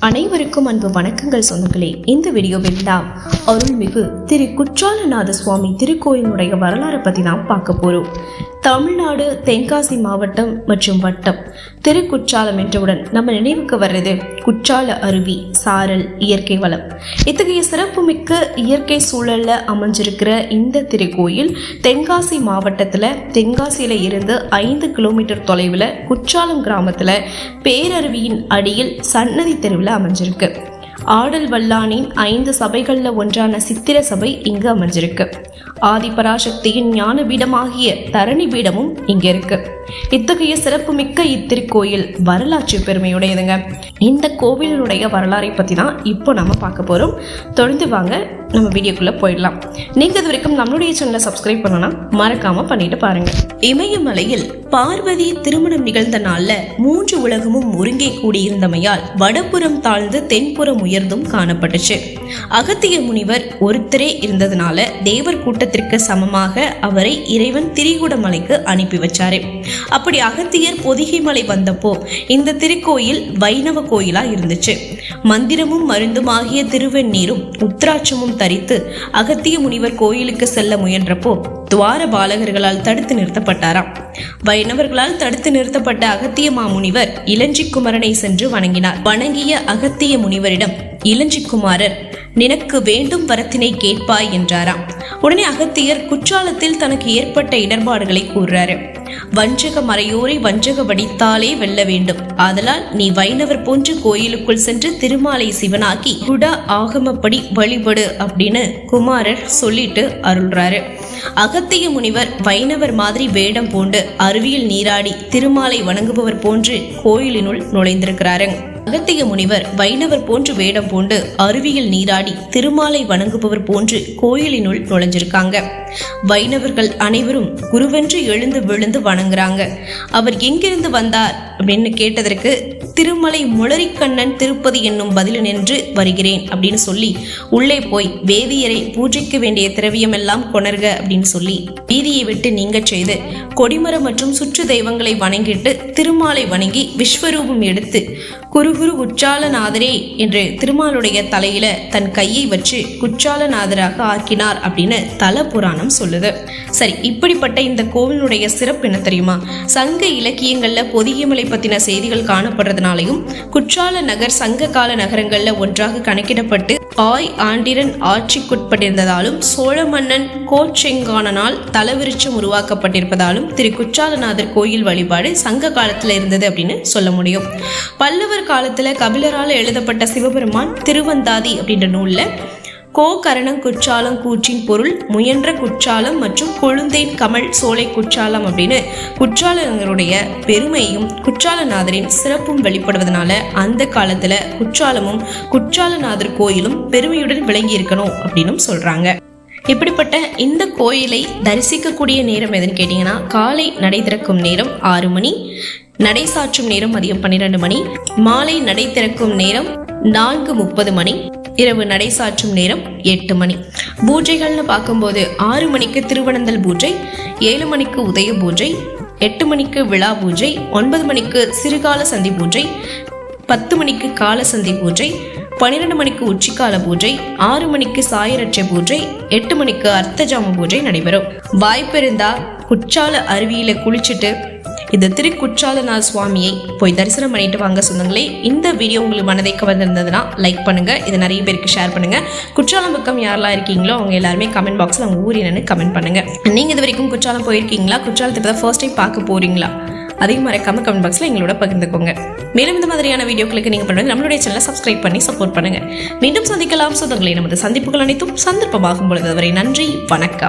அனைவருக்கும் அன்பு வணக்கங்கள் சொந்தங்களே. இந்த வீடியோவில் நாம் அருள்மிகு திரு குற்றாலநாத சுவாமி திருக்கோயிலுடைய வரலாறை பற்றி நாம் பார்க்க போகிறோம் தமிழ்நாடு தென்காசி மாவட்டம் மற்றும் வட்டம் திருக்குற்றாலம் என்றவுடன் நம்ம நினைவுக்கு வர்றது குற்றால அருவி சாரல் இயற்கை வளம். இத்தகைய சிறப்புமிக்க இயற்கை சூழல்ல அமைஞ்சிருக்கிற இந்த திருக்கோயில் தென்காசி மாவட்டத்தில் தென்காசியில இருந்து ஐந்து கிலோமீட்டர் தொலைவில் குற்றாலம் கிராமத்தில் பேரருவியின் அடியில் சன்னதி தெருவில் அமைஞ்சிருக்கு. ஆடல் வல்லானின் ஐந்து சபைகளில் ஒன்றான சித்திர சபை இங்கு அமைஞ்சிருக்கு ஆதிபராசக்தியின் ஞான பீடமாகிய தரணி பீடமும் இங்கே இருக்கு. இத்தகைய சிறப்புமிக்க இத்திருக்கோயில் வரலாற்று பெருமையுடையதுங்க. இந்த கோவிலினுடைய வரலாறை பற்றி தான் இப்போ நம்ம பார்க்க போகிறோம் தொடர்ந்து வாங்க நம்ம வீடியோக்குள்ளே போயிடலாம். நீங்கள் இது வரைக்கும் நம்மளுடைய சேனலை சப்ஸ்கிரைப் பண்ணனா மறக்காமல் பண்ணிட்டு பாருங்க. இமயமலையில் பார்வதி திருமணம் நிகழ்ந்த நாளில் மூன்று உலகமும் ஒருங்கே கூடியிருந்தமையால் வடபுறம் தாழ்ந்து தென்புறம் உயர்ந்தும் காணப்பட்டுச்சு. அகத்திய முனிவர் ஒருத்தரே இருந்ததுனால தேவர் கூட்டத்திற்கு சமமாக அவரை இறைவன் திரிகுடமலைக்கு அனுப்பி வச்சாரு. அப்படி அகத்தியர் பொதிகை மலை வந்தப்போ இந்த திருக்கோயில் வைணவ கோயிலா இருந்துச்சு. மந்திரமும் மருந்துமாகிய திருவெண்ணீரும் உத்ராட்சமும் தரித்து அகத்திய முனிவர் கோயிலுக்கு செல்ல முயன்றப்போ துவார பாலகர்களால் தடுத்து நிறுத்தப்பட்டாராம். வைணவர்களால் தடுத்து நிறுத்தப்பட்ட அகத்திய மாமுனிவர் இளஞ்சி குமரனை சென்று வணங்கினார். வணங்கிய அகத்திய முனிவரிடம் இளஞ்சிக்குமாரர் நினக்கு வேண்டும் வரத்தினை கேட்பாய் என்றாராம். உடனே அகத்தியர் குற்றாலத்தில் தனக்கு ஏற்பட்ட இடர்பாடுகளை கூறுறாரு. வஞ்சக மறையோரை வஞ்சக வடித்தாலே வெல்ல வேண்டும். ஆதலால் நீ வைணவர் போன்று கோயிலுக்குள் சென்று திருமாலை சிவனாக்கி குட ஆகமப்படி வழிபடு அப்படின்னு குமாரர் சொல்லிட்டு அருள்றாரு. அகத்திய முனிவர் வைணவர் மாதிரி வேடம் பூண்டு அருவியில் நீராடி திருமாலை வணங்குபவர் போன்று கோயிலினுள் நுழைந்திருக்கிறாரு. அகத்திய முனிவர் வைணவர் போன்று வேடம் பூண்டு அருவியில் நீராடி திருமாலை வணங்குபவர் போன்று கோயிலினுள் நுழைஞ்சிருக்காங்க. வைணவர்கள் அனைவரும் குருவென்று எழுந்து விழுந்து வணங்குறாங்க. அவர் எங்கிருந்து வந்தார் அப்படின்னு கேட்டதற்கு திருமலை முளரிக்கண்ணன் திருப்பதி என்னும் பதில் நின்று வருகிறேன் அப்படின்னு சொல்லி உள்ளே போய் வேதியரை பூஜைக்கு வேண்டிய திரவியம் எல்லாம் கொணர்க அப்படின்னு சொல்லி வீதியை விட்டு நீங்க செய்து கொடிமரம் மற்றும் சுற்று தெய்வங்களை வணங்கிட்டு திருமாலை வணங்கி விஸ்வரூபம் எடுத்து குரு குருகுரு உச்சாலநாதரே என்று திருமாலுடைய தலையில தன் கையை வச்சு குற்றாலநாதராக ஆக்கினார் அப்படின்னு தல புராணம் சொல்லுது. சரி இப்படிப்பட்ட இந்த கோவிலுடைய சிறப்பு என்ன தெரியுமா? சங்க இலக்கியங்கள்ல பொதிகைமலை பத்தின செய்திகள் காணப்படுறதுனாலையும் குற்றால நகர் சங்க கால நகரங்கள்ல ஒன்றாக கணக்கிடப்பட்டு ஆய் ஆண்டிரன் ஆட்சிக்குட்பட்டிருந்ததாலும் சோழ மன்னன் கோச்செங்கானனால் தலவிருச்சம் உருவாக்கப்பட்டிருப்பதாலும் திரு குற்றாலநாதர் கோயில் வழிபாடு சங்க காலத்தில் இருந்தது அப்படின்னு சொல்ல முடியும். பல்லவர் காலத்தில் கபிலரால் எழுதப்பட்ட சிவபெருமான் திருவந்தாதி அப்படின்ற நூலில் கோகரணம் குற்றாலம் கூற்றின் பொருள் முயன்ற குற்றாலம் மற்றும் கொழுந்தேன் கமல் சோலை குற்றாலம் அப்படின்னு குற்றாலங்களுடைய பெருமையும் குற்றாலநாதரின் சிறப்பும் வெளிப்படுவதனால அந்த காலத்துல குற்றாலமும் குற்றாலநாதர் கோயிலும் பெருமையுடன் விளங்கி இருக்கணும் அப்படின்னு சொல்றாங்க. இப்படிப்பட்ட இந்த கோயிலை தரிசிக்கக்கூடிய நேரம் எதுன்னு கேட்டிங்கன்னா காலை நடை திறக்கும் நேரம் ஆறு மணி நடை சாற்றும் நேரம் மதியம் பன்னிரெண்டு மணி மாலை நடை திறக்கும் நேரம் நான்கு முப்பது மணி இரவு நடை சாற்றும் நேரம் எட்டு மணி. பூஜைகள்னு பார்க்கும்போது ஆறு மணிக்கு திருவனந்தல் பூஜை ஏழு மணிக்கு உதய பூஜை எட்டு மணிக்கு விழா பூஜை ஒன்பது மணிக்கு சிறுகால சந்தி பூஜை பத்து மணிக்கு கால சந்தி பூஜை பன்னிரெண்டு மணிக்கு உச்சிக்கால பூஜை ஆறு மணிக்கு சாயரட்சை பூஜை எட்டு மணிக்கு அர்த்தஜாம பூஜை நடைபெறும். வாய்ப்பிருந்தா குற்றால அருவியில குளிச்சுட்டு இந்த திருக்குற்றாலநாத சுவாமியை போய் தரிசனம் பண்ணிட்டு வாங்க சொந்தங்களே. இந்த வீடியோ உங்களுக்கு மனதை கவர்ந்திருந்ததுன்னா லைக் பண்ணுங்க. இதை நிறைய பேருக்கு ஷேர் பண்ணுங்க. குற்றாலம் பக்கம் யாரெல்லாம் இருக்கீங்களோ அவங்க எல்லாருமே கமெண்ட் பாக்ஸில் அவங்க ஊர் என்னன்னு கமெண்ட் பண்ணுங்க. நீங்க இது வரைக்கும் குற்றாலம் போயிருக்கீங்களா? குற்றாலத்தை இப்போ ஃபர்ஸ்ட் டைம் பார்க்க போறீங்களா? அதையும் மறக்காம கமெண்ட் பாக்ஸில் எங்களோட பகிர்ந்துக்கோங்க. மேலும் இந்த மாதிரியான வீடியோக்களுக்கு நீங்கள் பண்ணுறது நம்மளுடைய சேனலை சப்ஸ்கிரைப் பண்ணி சப்போர்ட் பண்ணுங்க. மீண்டும் சந்திக்கலாம். சொந்தங்களை நமது சந்திப்புகள் அனைத்தும் சந்தர்ப்பமாகும் பொழுது வரை நன்றி வணக்கம்.